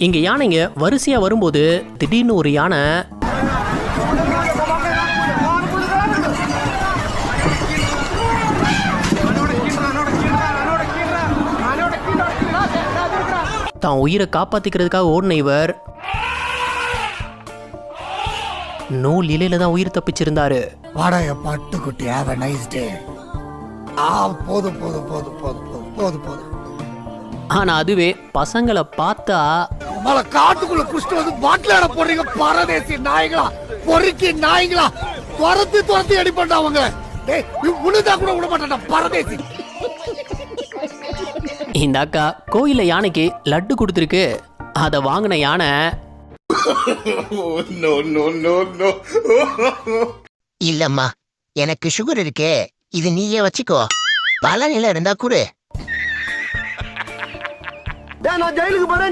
இங்க யானைங்க வரிசையா வரும்போது திடீர்னு ஒரு யானை தான் உயிரை காப்பாத்திக்கிறதுக்காக ஓடின இவர் நூல் இலையில தான் உயிர் தப்பிச்சிருந்தாரு. வாடகை பட்டுக்குட்டி ஹாவ் a நைஸ் டே ஆ போதும் போதும் போதும் போதும் போதும் போதும் போதும். ஆனா அதுவே பசங்களை பார்த்தா மலை காட்டுக்குள்ள குஷ்டு வந்து பாட்டில் அட போடுறீங்க. பரதேசி நாய்களா பொறுக்கி நாய்களா துரத்தி துரத்தி அடி பண்ண அவங்க. டேய் உழுதா கூட விட மாட்டேன்டா பரதேசி. இந்த அக்கா கோயில்ல யானைக்கு லட்டு கொடுத்துருக்கு. அதை வாங்கின யானை. இல்லம்மா எனக்கு சுகர் இருக்கே. இது நீயே வச்சுக்கோ. பல நிலை இருந்தா குடு. ఆయన జైలుకు పోరని